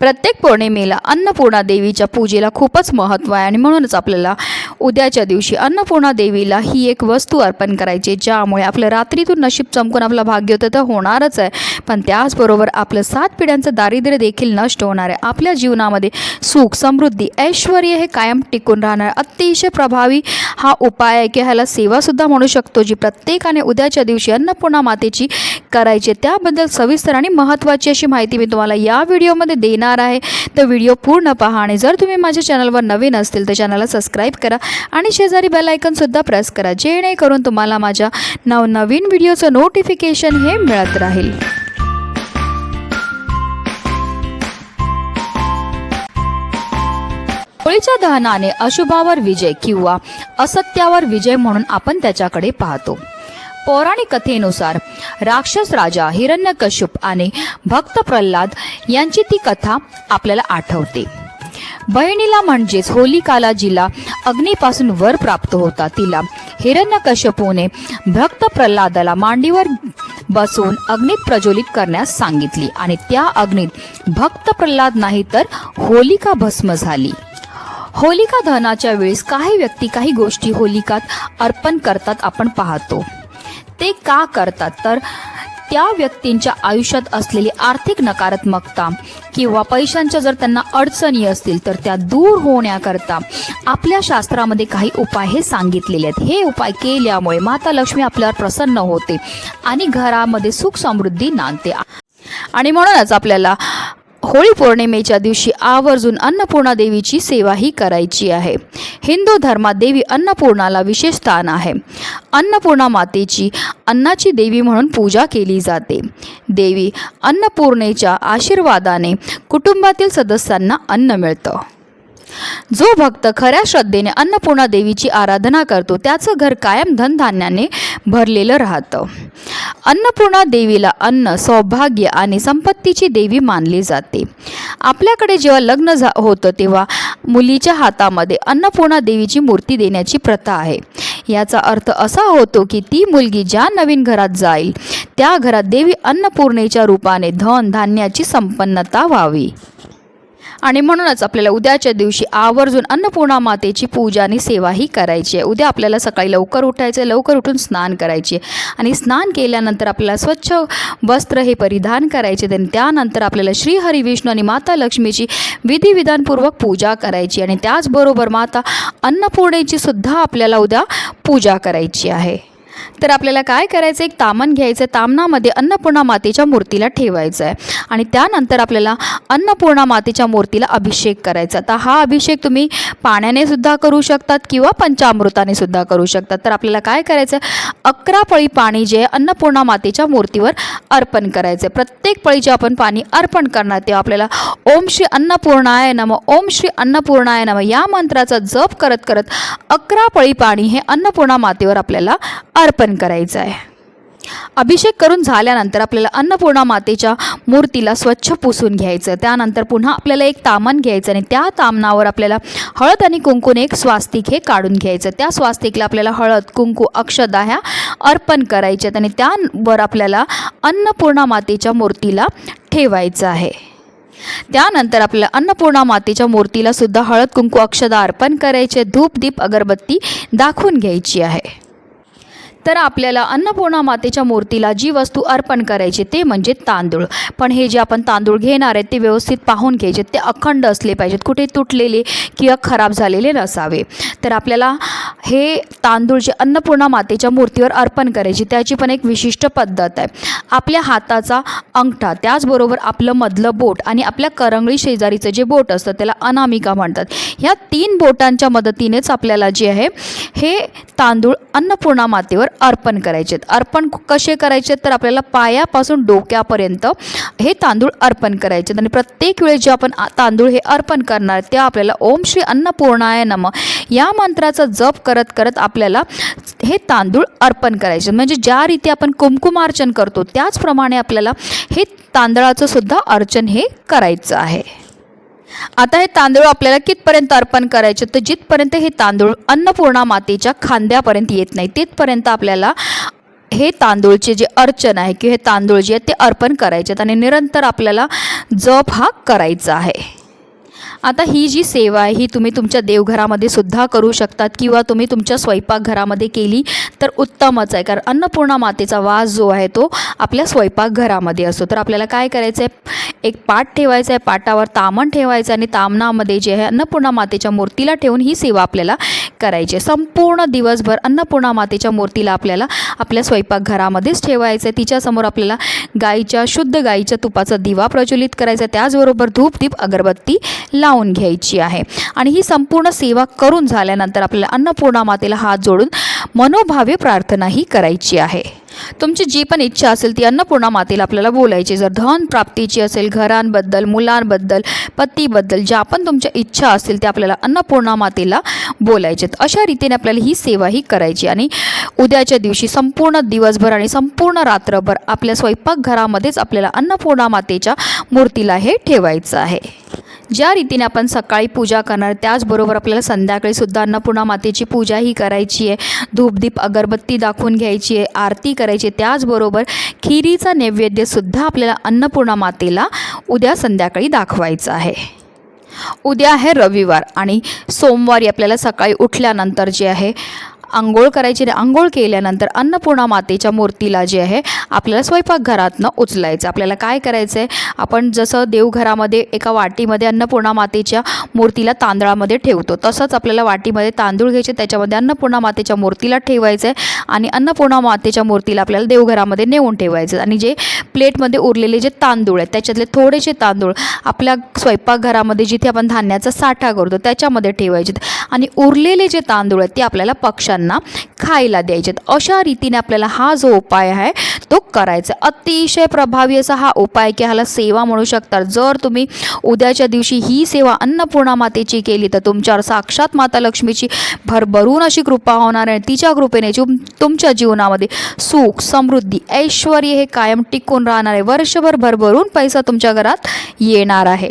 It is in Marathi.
प्रत्येक पौर्णिमेला अन्नपूर्णा देवीच्या पूजेला खूपच महत्त्व आहे. आणि म्हणूनच आपल्याला उद्याच्या दिवशी अन्नपूर्णा देवीला ही एक वस्तू अर्पण करायची ज्यामुळे आपलं रात्रीतून नशीब चमकून आपलं भाग्य होतं तर होणारच आहे. पण त्याचबरोबर आपलं सात पिढ्यांचं दारिद्र्य देखील नष्ट होणार आहे. आपल्या जीवनामध्ये सुख समृद्धी ऐश्वर हे कायम टिकून राहणार अतिशय प्रभावी हा उपाय आहे की ह्याला सेवासुद्धा म्हणू शकतो जी प्रत्येकाने उद्याच्या दिवशी अन्नपूर्णा मातेची करायची त्याबद्दल सविस्तर आणि महत्त्वाची अशी माहिती मी तुम्हाला या व्हिडिओमध्ये देणार आहे. तर व्हिडिओ पूर्ण पहा आणि जर तुम्ही माझ्या चॅनलवर नवीन असतील तर चॅनलला सबस्क्राईब करा आणि शेजारी बेलायकनसुद्धा प्रेस करा जेणेकरून तुम्हाला माझ्या नवनवीन व्हिडिओचं नोटिफिकेशन हे मिळत राहील. होळीच्या दहनाने अशुभावर विजय किंवा असत्यावर विजय म्हणून आपण त्याच्याकडे पाहतो. पौराणिक कथेनुसार राक्षस राजा हिरण्यकश्यप आणि भक्त प्रल्हाद यांची ती कथा आपल्याला आठवते. बहिणीला म्हणजेच होलिकाला जिला अग्नीपासून वर प्राप्त होता तिला हिरण्यकश्यपूने भक्त प्रल्हादाला मांडीवर बसून अग्नीत प्रज्वलित करण्यास सांगितली आणि त्या अग्नीत भक्त प्रल्हाद नाही तर होलिका भस्म झाली. होलिका दहनाच्या वेळेस काही व्यक्ती काही गोष्टी होलिकात अर्पण करतात आपण पाहतो. ते का करतात? तर त्या व्यक्तींच्या आयुष्यात असलेली आर्थिक नकारात्मकता किंवा पैशांच्या जर त्यांना अडचणी असतील तर त्या दूर होण्याकरता आपल्या शास्त्रामध्ये काही उपाय हे सांगितलेले आहेत. हे उपाय केल्यामुळे माता लक्ष्मी आपल्यावर प्रसन्न होते आणि घरामध्ये सुख समृद्धी नांदते. आणि म्हणूनच आपल्याला होळी पौर्णिमेच्या दिवशी आवर्जून अन्नपूर्णा देवीची सेवाही करायची आहे. हिंदू धर्मात देवी अन्नपूर्णाला विशेष स्थान आहे. अन्नपूर्णा मातेची अन्नाची देवी म्हणून पूजा केली जाते. देवी अन्नपूर्णेच्या आशीर्वादाने कुटुंबातील सदस्यांना अन्न मिळतं. जो भक्त खऱ्या श्रद्धेने अन्नपूर्णा देवीची आराधना करतो त्याचं घर कायम धनधान्याने भरलेलं राहतं. अन्नपूर्णा देवीला अन्न सौभाग्य आणि संपत्तीची देवी मानली जाते. आपल्याकडे जेव्हा लग्न झा होतं तेव्हा मुलीच्या हातामध्ये अन्नपूर्णा देवीची मूर्ती देण्याची प्रथा आहे. याचा अर्थ असा होतो की ती मुलगी ज्या नवीन घरात जाईल त्या घरात देवी अन्नपूर्णेच्या रूपाने धन धान्याची संपन्नता व्हावी. आणि म्हणूनच आपल्याला उद्याच्या दिवशी आवर्जून अन्नपूर्णा मातेची पूजा आणि सेवाही करायची आहे. उद्या आपल्याला सकाळी लवकर उठायचं आहे लवकर उठून स्नान करायचे आणि स्नान केल्यानंतर आपल्याला स्वच्छ वस्त्र हे परिधान करायचे आणि त्यानंतर आपल्याला श्री हरी विष्णू आणि माता लक्ष्मीची विधिविधानपूर्वक पूजा करायची आणि त्याचबरोबर माता अन्नपूर्णेची सुद्धा आपल्याला उद्या पूजा करायची आहे. तर आपल्याला काय करायचं एक तामण घ्यायचं तामणामध्ये अन्नपूर्णा मातेच्या मूर्तीला ठेवायचं आहे आणि त्यानंतर आपल्याला अन्नपूर्णा मातेच्या मूर्तीला अभिषेक करायचा. तर हा अभिषेक तुम्ही पाण्याने सुद्धा करू शकतात किंवा पंचामृताने सुद्धा करू शकतात. तर आपल्याला काय करायचं अकरा पळी पाणी जे अन्नपूर्णा मातेच्या मूर्तीवर अर्पण करायचं आहे प्रत्येक पळीचे आपण पाणी अर्पण करणार तेव्हा आपल्याला ओम श्री अन्नपूर्णाय नम ओम श्री अन्नपूर्णाय नम या मंत्राचा जप करत करत अकरा पळी पाणी हे अन्नपूर्णा मातेवर आपल्याला अर्पण अर्पण करायचं आहे. अभिषेक करून झाल्यानंतर आपल्याला अन्नपूर्णा मातेच्या मूर्तीला स्वच्छ पुसून घ्यायचं. त्यानंतर पुन्हा आपल्याला एक तामण घ्यायचं आणि त्या तामनावर आपल्याला हळद आणि कुंकूने एक स्वास्तिक हे काढून घ्यायचं. त्या स्वास्तिकला आपल्याला हळद कुंकू अक्षदा ह्या अर्पण करायच्यात आणि त्यावर आपल्याला अन्नपूर्णा मातेच्या मूर्तीला ठेवायचं आहे. त्यानंतर आपल्याला अन्नपूर्णा मातेच्या मूर्तीला सुद्धा हळद कुंकू अक्षदा अर्पण करायचे. धूप दीप अगरबत्ती दाखवून घ्यायची आहे. तर आपल्याला अन्नपूर्णा मातेच्या मूर्तीला जी वस्तू अर्पण करायची ते म्हणजे तांदूळ. पण हे जे आपण तांदूळ घेणार आहेत ते व्यवस्थित पाहून घ्यायचे. ते अखंड असले पाहिजेत. कुठे तुटलेले किंवा खराब झालेले नसावे. तर आपल्याला हे तांदूळ जे अन्नपूर्णा मातेच्या मूर्तीवर अर्पण करायची त्याची पण एक विशिष्ट पद्धत आहे. आपल्या हाताचा अंगठा त्याचबरोबर आपलं मधलं बोट आणि आपल्या करंगळी शेजारीचं जे बोट असतं त्याला अनामिका म्हणतात. ह्या तीन बोटांच्या मदतीनेच आपल्याला जे आहे हे तांदूळ अन्नपूर्णा मातेवर अर्पण करायचे आहेत. अर्पण कसे करायचे तर आपल्याला पायापासून डोक्यापर्यंत हे तांदूळ अर्पण करायचे आणि प्रत्येक वेळेस जे आपण तांदूळ हे अर्पण करणार त्या आपल्याला ओम श्री अन्नपूर्णाय नम या मंत्राचा जप करत करत आपल्याला हे तांदूळ अर्पण करायचे. म्हणजे ज्या रीती आपण कुंकुमार्चन करतो त्याचप्रमाणे आपल्याला हे तांदळाचं सुद्धा अर्चन हे करायचं आहे. आता हे तांदूळ आपल्याला कितपर्यंत अर्पण करायचे? तर जिथपर्यंत हे तांदूळ अन्नपूर्णा मातेच्या खांद्यापर्यंत येत नाही तिथपर्यंत आपल्याला हे तांदूळचे जे अर्चन आहे किंवा हे तांदूळ जे आहेत ते अर्पण करायचे आहेत आणि निरंतर आपल्याला जप हा करायचा आहे. आता ही जी सेवा आहे ही तुम्ही तुमच्या देवघरामध्ये सुद्धा करू शकतात किंवा तुम्ही तुमच्या स्वयंपाकघरामध्ये केली तर उत्तमच आहे. कारण अन्नपूर्णा मातेचा वास जो आहे तो आपल्या स्वयंपाकघरामध्ये असतो. तर आपल्याला काय करायचं आहे एक पाट ठेवायचा आहे पाटावर तामण ठेवायचं आणि तामणामध्ये जे आहे अन्नपूर्णा मातेच्या मूर्तीला ठेवून ही सेवा आपल्याला करायची आहे. संपूर्ण दिवसभर अन्नपूर्णा मातेच्या मूर्तीला आपल्याला आपल्या स्वयंपाकघरामध्येच ठेवायचं आहे तिच्यासमोर आपल्याला गाईच्या शुद्ध गाईच्या तुपाचा दिवा प्रज्वलित करायचा त्याचबरोबर धूप दीप अगरबत्ती लावून घ्यायची आहे. आणि ही संपूर्ण सेवा करून झाल्यानंतर आपल्याला अन्नपूर्णा मातेला हात जोडून मनोभावे प्रार्थनाही करायची आहे. तुमची जी पण इच्छा असेल ती अन्नपूर्णा मातेला आपल्याला बोलायची. जर धन प्राप्तीची असेल घरांबद्दल मुलांबद्दल पतीबद्दल ज्या पण तुमच्या इच्छा असतील त्या आपल्याला अन्नपूर्णा मातेला बोलायच्यात अशा रीतीने आपल्याला ही सेवा ही करायची. आणि उद्याच्या दिवशी संपूर्ण दिवसभर आणि संपूर्ण रात्रभर आपल्या स्वयंपाकघरामध्येच आपल्याला अन्नपूर्णा मातेच्या मूर्तीला हे ठेवायचं आहे. ज्या रीतीने आपण सकाळी पूजा करणार त्याचबरोबर आपल्याला संध्याकाळी सुद्धा अन्नपूर्णा मातेची पूजा ही करायची आहे. धूपदीप अगरबत्ती दाखवून घ्यायची आहे आरती करायची आहे. त्याचबरोबर खिरीचा नैवेद्यसुद्धा आपल्याला अन्नपूर्णा मातेला उद्या संध्याकाळी दाखवायचं आहे. उद्या आहे रविवार आणि सोमवारी आपल्याला सकाळी उठल्यानंतर जे आहे आंघोळ करायची आंघोळ केल्यानंतर अन्नपूर्णा मातेच्या मूर्तीला जे आहे आपल्याला स्वयंपाकघरातनं उचलायचं. आपल्याला काय करायचं आहे आपण जसं देवघरामध्ये एका वाटीमध्ये अन्नपूर्णा मातेच्या मूर्तीला तांदळामध्ये ठेवतो तसंच आपल्याला वाटीमध्ये तांदूळ घ्यायचे त्याच्यामध्ये अन्नपूर्णा मातेच्या मूर्तीला ठेवायचं आहे आणि अन्नपूर्णा मातेच्या मूर्तीला आपल्याला देवघरामध्ये नेऊन ठेवायचं आणि जे प्लेटमध्ये उरलेले जे तांदूळ आहेत त्याच्यातले थोडेसे तांदूळ आपल्या स्वयंपाकघरामध्ये जिथे आपण धान्याचा साठा करतो त्याच्यामध्ये ठेवायचे आणि उरलेले जे तांदूळ आहेत ते आपल्याला त्यांना खायला द्यायचेत. अशा रीतीने आपल्याला हा जो उपाय आहे तो करायचा. अतिशय प्रभावी असा हा उपाय की ह्याला सेवा म्हणू शकतात. जर तुम्ही उद्याच्या दिवशी ही सेवा अन्नपूर्णा मातेची केली तर तुमच्यावर साक्षात माता लक्ष्मीची भरभरून अशी कृपा होणार आहे. तिच्या कृपेने तुम तुमच्या जीवनामध्ये सुख समृद्धी ऐश्वर हे कायम टिकून राहणार आहे. वर्षभर भरभरून पैसा तुमच्या घरात येणार आहे.